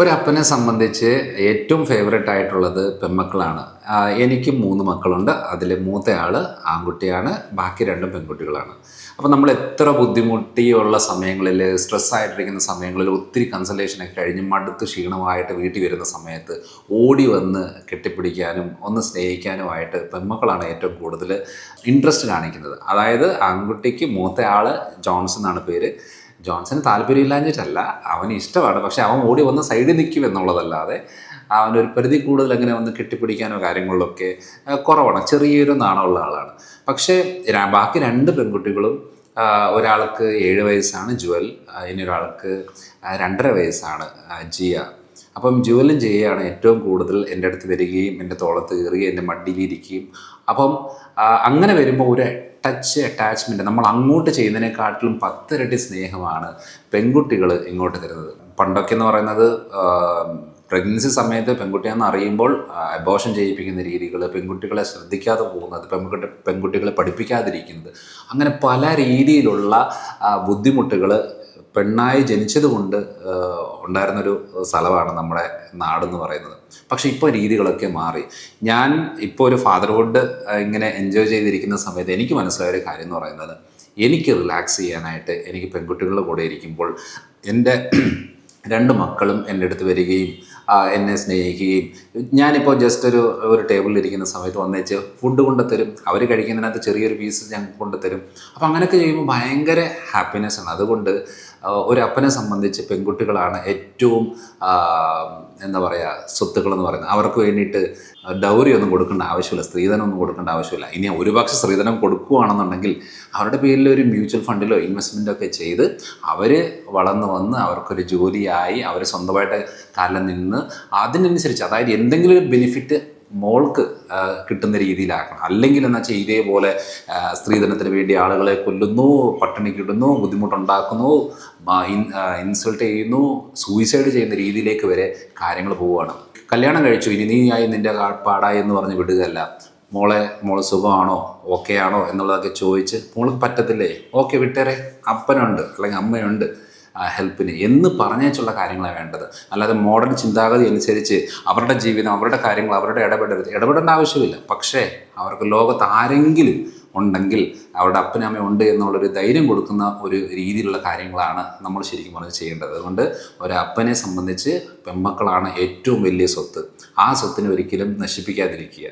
ഒരപ്പനെ സംബന്ധിച്ച് ഏറ്റവും ഫേവറേറ്റ് ആയിട്ടുള്ളത് പെൺമക്കളാണ്. എനിക്ക് മൂന്ന് മക്കളുണ്ട്. അതിൽ മൂത്ത ആൾ ആൺകുട്ടിയാണ്. ബാക്കി രണ്ടും പെൺകുട്ടികളാണ്. അപ്പോൾ നമ്മൾ എത്ര ബുദ്ധിമുട്ടിയുള്ള സമയങ്ങളിൽ സ്ട്രെസ് ആയിട്ടിരിക്കുന്ന സമയങ്ങളിൽ ഒത്തിരി കൺസൾട്ടേഷനൊക്കെ കഴിഞ്ഞ് മടുത്ത് ക്ഷീണമായിട്ട് വീട്ടിൽ വരുന്ന സമയത്ത് ഓടി വന്ന് കെട്ടിപ്പിടിക്കാനും ഒന്ന് സ്നേഹിക്കാനുമായിട്ട് പെൺമക്കളാണ് ഏറ്റവും കൂടുതൽ ഇൻട്രസ്റ്റ് കാണിക്കുന്നത്. അതായത് ആൺകുട്ടിക്ക് മൂത്ത ആൾ ജോൺസൺ എന്നാണ് പേര്. ജോൺസന് താല്പര്യമില്ലാഞ്ഞിട്ടല്ല. അവന് ഇഷ്ടമാണ്. പക്ഷെ അവൻ ഓടി വന്ന് സൈഡിൽ നിൽക്കും എന്നുള്ളതല്ലാതെ അവനൊരു പരിധി കൂടുതൽ അങ്ങനെ വന്ന് കെട്ടിപ്പിടിക്കാനോ കാര്യങ്ങളിലൊക്കെ കുറവാണ്. ചെറിയൊരു നാണമുള്ള ആളാണ്. പക്ഷേ ബാക്കി രണ്ട് പെൺകുട്ടികളും ഒരാൾക്ക് ഏഴ് വയസ്സാണ് ജുവൽ ഇനിയൊരാൾക്ക് രണ്ടര വയസ്സാണ് ജിയ. അപ്പം ജുവലും ജിയയാണ് ഏറ്റവും കൂടുതൽ എന്റെ അടുത്ത് വരികയും എന്റെ തോളത്ത് കയറുകയും എന്റെ മടിയിലിരിക്കുകയും. അപ്പം അങ്ങനെ വരുമ്പോൾ ഒരു ടച്ച് അറ്റാച്ച്മെന്റ് നമ്മൾ അങ്ങോട്ട് ചെയ്യുന്നതിനെക്കാട്ടിലും പത്തിരട്ടി സ്നേഹമാണ് പെൺകുട്ടികൾ ഇങ്ങോട്ട് തരുന്നത്. പണ്ടൊക്കെ എന്ന് പറയുന്നത് പ്രഗ്നൻസി സമയത്ത് പെൺകുട്ടിയാണെന്ന് അറിയുമ്പോൾ അബോഷൻ ചെയ്യിപ്പിക്കുന്ന രീതികൾ പെൺകുട്ടികളെ ശ്രദ്ധിക്കാതെ പോകുന്നത് പെൺകുട്ടി പെൺകുട്ടികളെ പഠിപ്പിക്കാതിരിക്കുന്നത് അങ്ങനെ പല രീതിയിലുള്ള ബുദ്ധിമുട്ടുകൾ പെണ്ണായി ജനിച്ചതുകൊണ്ട് ഉണ്ടായിരുന്നൊരു സ്ഥലമാണ് നമ്മുടെ നാടെന്ന് പറയുന്നത്. പക്ഷേ ഇപ്പോൾ രീതികളൊക്കെ മാറി. ഞാൻ ഇപ്പോൾ ഒരു ഫാദർഹുഡ് ഇങ്ങനെ എൻജോയ് ചെയ്തിരിക്കുന്ന സമയത്ത് എനിക്ക് മനസ്സിലായ ഒരു കാര്യം എന്ന് പറയുന്നത് എനിക്ക് റിലാക്സ് ചെയ്യാനായിട്ട് എനിക്ക് പെൺകുട്ടികളുടെ കൂടെ ഇരിക്കുമ്പോൾ എന്റെ രണ്ട് മക്കളും എന്റെ അടുത്ത് വരികയും എന്നെ സ്നേഹിക്കുകയും. ഞാനിപ്പോൾ ജസ്റ്റ് ഒരു ഒരു ടേബിളിൽ ഇരിക്കുന്ന സമയത്ത് വന്നേച്ച് ഫുഡ് കൊണ്ടുതരും. അവർ കഴിക്കുന്നതിനകത്ത് ചെറിയൊരു പീസ് ഞാൻ കൊണ്ടുതരും. അപ്പോൾ അങ്ങനെയൊക്കെ ചെയ്യുമ്പോൾ ഭയങ്കര ഹാപ്പിനെസ് ആണ്. അതുകൊണ്ട് ഒരു അപ്പനെ സംബന്ധിച്ച് പെൺകുട്ടികളാണ് ഏറ്റവും എന്താ പറയുക സ്വത്തുക്കളെന്ന് പറയുന്നത്. അവർക്ക് വേണ്ടിയിട്ട് ഡൗറി ഒന്നും കൊടുക്കേണ്ട ആവശ്യമില്ല. സ്ത്രീധനം ഒന്നും കൊടുക്കേണ്ട ആവശ്യമില്ല. ഇനി ഒരുപക്ഷെ സ്ത്രീധനം കൊടുക്കുകയാണെന്നുണ്ടെങ്കിൽ അവരുടെ പേരിൽ ഒരു മ്യൂച്വൽ ഫണ്ടിലോ ഇൻവെസ്റ്റ്മെന്റ് ഒക്കെ ചെയ്ത് അവർ വളർന്നു വന്ന് അവർക്കൊരു ജോലിയായി അവർ സ്വന്തമായിട്ട് കാലം നിന്ന് അതിനനുസരിച്ച് അതായത് എന്തെങ്കിലും ഒരു ബെനിഫിറ്റ് മോൾക്ക് കിട്ടുന്ന രീതിയിലാക്കണം. അല്ലെങ്കിൽ എന്ന് വെച്ചാൽ ഇതേപോലെ സ്ത്രീധനത്തിന് വേണ്ടി ആളുകളെ കൊല്ലുന്നു പട്ടിണി ഇടുന്നു ബുദ്ധിമുട്ടുണ്ടാക്കുന്നു ഇൻസൾട്ട് ചെയ്യുന്നു സൂയിസൈഡ് ചെയ്യുന്ന രീതിയിലേക്ക് വരെ കാര്യങ്ങൾ പോവുകയാണ്. കല്യാണം കഴിച്ചു ഇനി നീ ആയി നിന്റെ പാടായി എന്ന് പറഞ്ഞ് വിടുകയല്ല. മോളെ മോൾ സുഖമാണോ? ഓക്കെ ആണോ? എന്നുള്ളതൊക്കെ ചോദിച്ച് മോൾക്ക് പറ്റത്തില്ലേ? ഓക്കെ വിട്ടേരെ. അപ്പനുണ്ട് അല്ലെങ്കിൽ അമ്മയുണ്ട്. ഹെൽപ്പിന് എന്ന് പറഞ്ഞേച്ചുള്ള കാര്യങ്ങളാണ് വേണ്ടത്. അല്ലാതെ മോഡേൺ ചിന്താഗതി അനുസരിച്ച് അവരുടെ ജീവിതം അവരുടെ കാര്യങ്ങൾ അവരുടെ ഇടപെടരുത്. ഇടപെടേണ്ട ആവശ്യമില്ല. പക്ഷേ അവർക്ക് ലോകത്ത് ആരെങ്കിലും ഉണ്ടെങ്കിൽ അവരുടെ അപ്പനമ്മ ഉണ്ട് എന്നുള്ളൊരു ധൈര്യം കൊടുക്കുന്ന ഒരു രീതിയിലുള്ള കാര്യങ്ങളാണ് നമ്മൾ ശരിക്കും പറഞ്ഞ് ചെയ്യേണ്ടത്. അതുകൊണ്ട് ഒരപ്പനെ സംബന്ധിച്ച് പെൺമക്കളാണ് ഏറ്റവും വലിയ സ്വത്ത്. ആ സ്വത്തിനെ ഒരിക്കലും നശിപ്പിക്കാതിരിക്കുക.